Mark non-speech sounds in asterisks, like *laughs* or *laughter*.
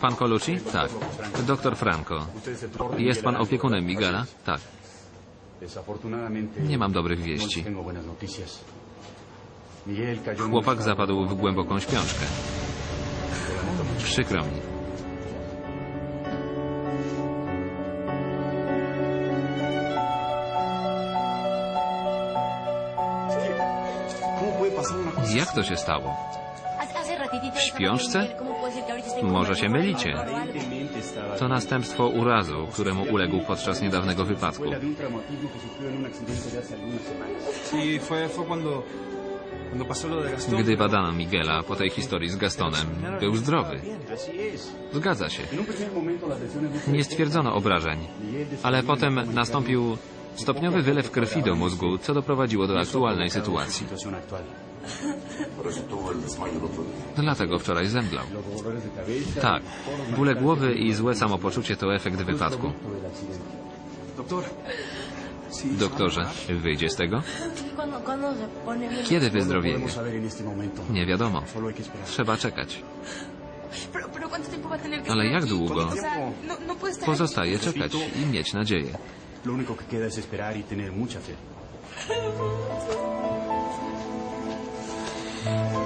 Pan Colucci? Tak. Doktor Franco. Jest pan opiekunem Miguela? Tak. Nie mam dobrych wieści. Chłopak zapadł w głęboką śpiączkę. Przykro mi. Jak to się stało? W śpiączce? Może się mylicie. To następstwo urazu, któremu uległ podczas niedawnego wypadku. Gdy badano Miguela po tej historii z Gastonem, był zdrowy. Zgadza się. Nie stwierdzono obrażeń, ale potem nastąpił stopniowy wylew krwi do mózgu, co doprowadziło do aktualnej sytuacji. *laughs* Dlatego wczoraj zemdlał. Tak, bóle głowy i złe samopoczucie to efekt wypadku. Doktorze, wyjdzie z tego? Kiedy wyzdrowieje? Nie wiadomo. Trzeba czekać. Ale jak długo? Pozostaje czekać i mieć nadzieję. Lo único que queda es esperar y tener mucha fe. Bye.